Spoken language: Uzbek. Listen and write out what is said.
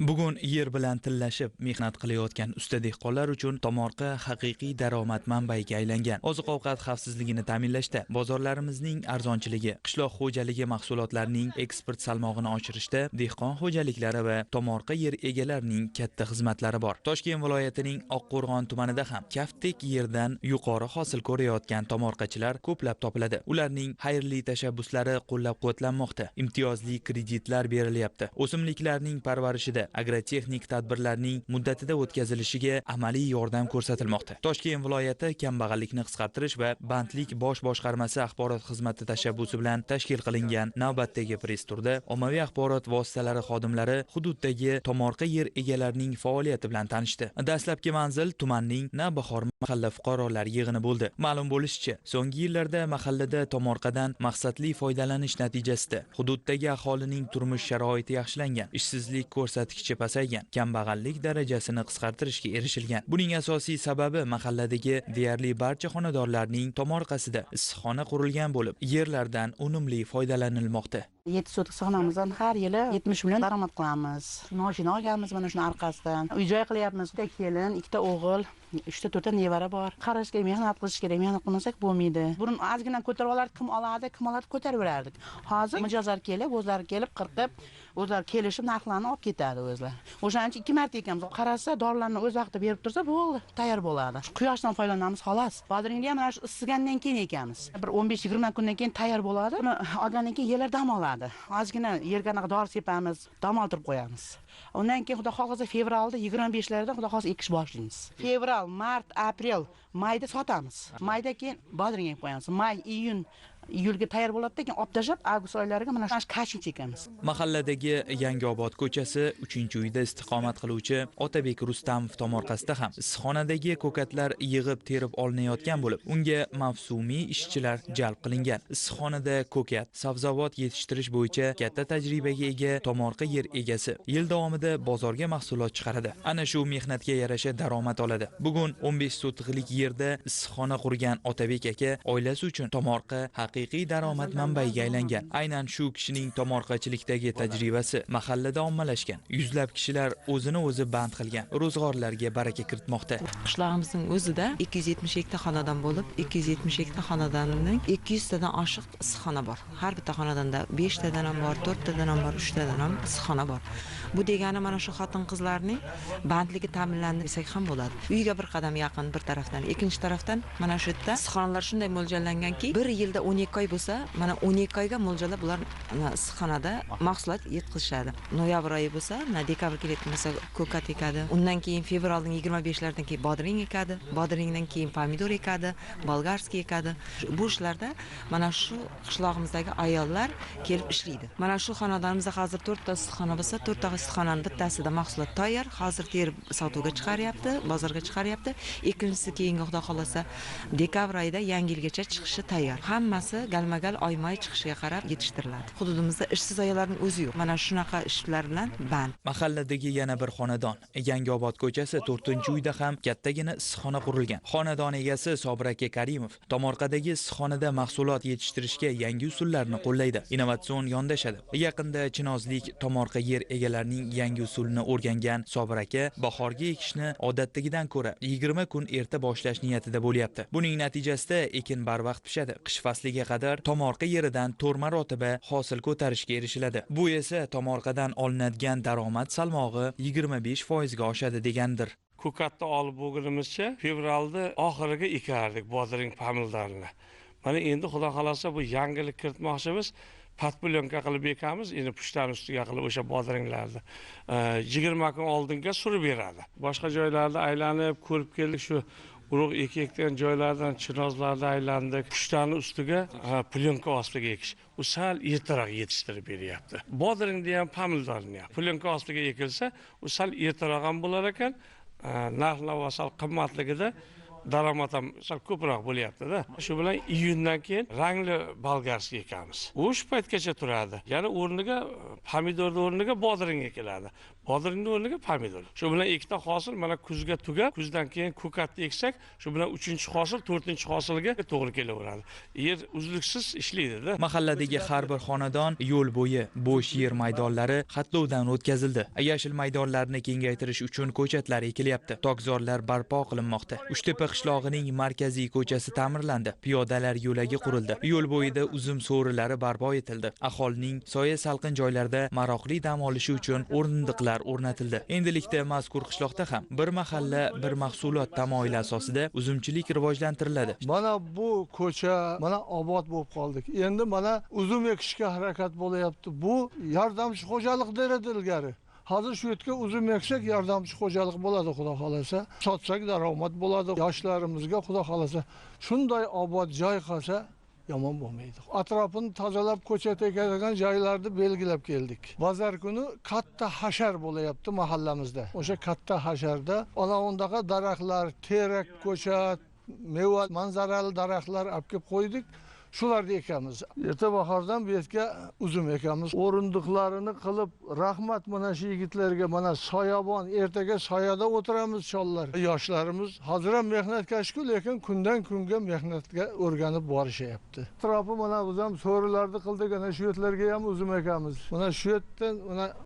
bugun yer bilan tillashib mehnat qilayotgan usta dehqonlar uchun tomorqa haqiqiy daromad manbayiga aylangan. Oziq ovqat xavfsizligini ta'minlashda bozorlarimizning arzonchiligi qishloq xo'jaligi mahsulotlarining eksport salmog'ini oshirishda dehqon xo'jaliklari va tomorqa yer egalarining katta xizmatlari bor. Toshkent viloyatining oqqo'rg'on tumanida ham kaftdek yerdan yuqori hosil ko'rayotgan tomorqachilar ko'plab topiladi. Ularning xayrli tashabbuslari qo'llab quvvatlanmoqda imtiyozli kreditlar berilyapti. O'simliklarning parvarishida agrotexnik tadbirlarning muddatida o'tkazilishiga amaliy yordam ko'rsatilmoqda. Toshkent viloyati kambag'allikni qisqartirish va bandlik bosh boshqarmasi axborot xizmati tashabbusi bilan tashkil qilingan navbatdagi press turda ommaviy axborot vositalari xodimlari hududdagi tomorqa yer egalarining faoliyati bilan tanishdi. Dastlabki manzil tumanning navbahor mahalla fuqarolar yig'ini bo'ldi. Ma'lum bo'lishicha so'nggi yillarda mahallada tomorqadan maqsadli foydalanish natijasida hududdagi aholining turmush sharoiti yaxshilangan. Ishsizlik ko'rsatkichi pasaygan kambag'allik darajasini qisqartirishga erishilgan. Buning asosiy sababi mahalladagi deyarli barcha xonadonlarning tomorqasida issiqxona qurilgan bo'lib yerlardan unumli foydalanilmoqda. Yetti sotik issiqxonamizdan har yili yetmish million daromad qilamiz. Moshina olganmiz mana shuni orqasidan. Uy joy qilyapmiz. Bitta kelin ikkita o'g'il uchta to'rtta nevara bor. Qarashga mehnat qilish kerak. Mehnat qilmasak bo'lmaydi. Burun ozgina ko'tarib olardik. Kim oladi? Kim oladi? Ko'taraverardik hozir mijozlar kelib o'zlari kelib qirqib o'zlari kelishib narxlarni olib ketadi o'zlari. O'shaning uchun ikki marta ekamiz. Qarasa dorilarni o'z vaqtida berib tursa bo'ldi tayyor bo'ladi. Quyoshdan foydalanamiz xolos. Bodringni ham mana shu issigandan keyin ekamiz. Bir o'n besh yigirma kundan keyin tayyor bo'ladi. Uni olgandan keyin yerlar dam oladi. Ozgina yerga anaqa dori sepamiz dam oldirib qo'yamiz. Undan keyin xudo xohlasa fevralda yigirma beshlarida xudo xohlasa ekish boshlaymiz fevral mart aprel mayda sotamiz. Mayda keyin bodring qo'yamiz. May iyun iyulga tayyor bo'ladida keyin olib tashlab avgust oylariga mana shu kashin chekamiz mahalladagi yangiobod ko'chasi uchinchi uyda istiqomat qiluvchi otabek rustamov tomorqasida ham issiqxonadagi ko'katlar yig'ib terib olinayotgan bo'lib unga mavsumiy ishchilar jalb qilingan. Issiqxonada ko'kat sabzavot yetishtirish bo'yicha katta tajribaga ega tomorqa yer egasi yil davomida bozorga mahsulot chiqaradi. Ana shu mehnatga yarasha daromad oladi. Bugun 15 sotixlik yerda issiqxona qurgan otabek aka oilasi uchun tomorqa haqiqiy daromad manbaiga aylangan. aynan shu kishining tomorqachilikdagi tajribasi mahallada ommalashgan. Yuzlab kishilar o'zini o'zi band qilgan. Ro'zg'orlarga baraka kiritmoqda. Qishlog'imizning o'zida ikki yuz yetmish ikkita xonadon bo'lib ikki yuz yetmish ikkita xonadonning ikki yuztadan oshiq issiqxona bor. Har bitta xonadonda beshtadan ham bor to'rttadan ham bor uchtadan ham issiqxona bor. Bu degani mana shu xotin qizlarning bandligi ta'minlandi desak ham bo'ladi. Uyga bir qadam yaqin bir tarafdan ikkinchi tarafdan mana shu yerda issiqxonalar shunday mo'ljallanganki bir yilda o'n ikki oy bo'lsa mana o'n ikki oyga mo'ljallab ular issiqxonada mahsulot. yetkazishadi noyabr oyi bo'lsa dekabr kelayotgan bo'lsa ko'kat ekadi. Undan keyin fevralning yigirma beshlaridan keyin bodring ekadi. Bodringdan keyin pomidor ekadi bolgarskiy ekadi. Bu ishlarda mana shu qishlog'imizdagi ayollar kelib ishlaydi mana shu xonadonimizda hozir to'rtta issiqxona bo'lsa to'rtta issiqxonani bittasida mahsulot tayyor hozir terib sotuvga chiqaryapti bozorga chiqaryapti. Ikkinchisi keyingi xudo xohlasa dekabr oyida yangi yilgacha chiqishi tayyor. Hammasi galma gal oyma chiqishiga qarab yetishtiriladi. Hududimizda ishsiz ayollarning o'zi yo'q. Mana shunaqa ishlar bilan band. Mahalladagi yana bir xonadon. Yangiobod ko'chasi to'rtinchi uyda ham kattagina issiqxona qurilgan. Xonadon egasi sobir aka karimov tomorqadagi issiqxonada mahsulot yetishtirishga yangi usullarni qo'llaydi. Innovatsion yondashadi. Yaqinda chinozlik tomorqa yer egalarining yangi usulini o'rgangan sobir aka bahorgi ekishni odatdagidan ko'ra yigirma kun erta boshlash niyatida bo'lyapti. Buning natijasida ekin barvaqt pishadi. Qish fasliga qadar tomorqa yeridan to'rt marotaba hosil ko'tarishga erishiladi. Bu esa tomorqadan olinadigan daromad salmog'i yigirma besh foizga oshadi degandir. Ko'katni olib bo'lgunimizcha fevralni oxiriga ekardik bodring pomidorni. Mana endi xudo xohlasa bu yangilik kiritmoqchimiz. Podplyonka qilib ekamiz endi pushtani ustiga qilib o'sha bodringlarni e, yigirma kun oldinga surib beradi. Boshqa joylarda aylanib ko'rib keldik shu urug' ekayotgan joylardan chinozlarni aylandik. Pushtani ustiga plyonka ostiga ekish. U sal ertaroq yetishtirib beryapti. Bodringni ham pomidorni ham plyonka ostiga ekilsa u sal ertaroq ham bo'lar ekan. Narx navo sal qimmatligida daromad ham sal ko'proq bo'lyaptida. Shu bilan iyundan keyin rangli болгарский ekamiz. U shu paytgacha turadi. Yana o'rniga pomidorni o'rniga bodring ekiladi. Bodringni o'rniga pomidor. Shu bilan ikkita hosil mana kuzga tugab kuzdan keyin ko'katni eksak shu bilan uchinchi hosil to'rtinchi hosilga to'g'ri kelaveradi. Yer uzluksiz ishlaydida. Mahalladagi har bir xonadon yo'l bo'yi bo'sh yer maydonlari xatlovdan o'tkazildi. Yashil maydonlarni kengaytirish uchun ko'chatlar ekilyapti. Tokzorlar barpo qilinmoqda. Uchtepa qishlog'ining markaziy ko'chasi ta'mirlandi. Piyodalar yo'lagi qurildi. Yo'l bo'yida uzum so'rilari barpo etildi. Aholining soya salqin joylarda maroqli dam olishi uchun o'rindiqlar o'rnatildi. Endilikda mazkur qishloqda ham bir mahalla bir mahsulot tamoyili asosida uzumchilik rivojlantiriladi. Mana bu ko'cha mana obod bo'lib qoldik. Endi mana uzum ekishga harakat bo'lyapti. Bu yordamchi xo'jalik der edi ilgari. Hozir shu yerga uzum eksak yordamchi xo'jalik bo'ladi xudo xohlasa sotsak daromad bo'ladi yoshlarimizga xudo xohlasa shunday obod joy qolsa yomon bo'lmaydi. Atrofini tozalab ko'chat ekadigan joylarni belgilab keldik bozor kuni katta hashar bo'lyapti mahallamizda o'sha katta hasharda ana undaqa daraxtlar terak ko'chat meva manzarali daraxtlar olib kelib qo'ydik. Shularni ekamiz erta bahordan bu yerga uzum ekamiz. O'rindiqlarini qilib rahmat mana shu yigitlarga mana soyabon ertaga soyada o'tiramiz chollar. Yoshlarimiz hozir ham mehnatkashku lekin kundan kunga mehnatga o'rganib borishyapti. Atrofi mana biz ham so'rilarni qildik ana shu yerlarga ham uzum ekamiz. Mana shu yerdan mana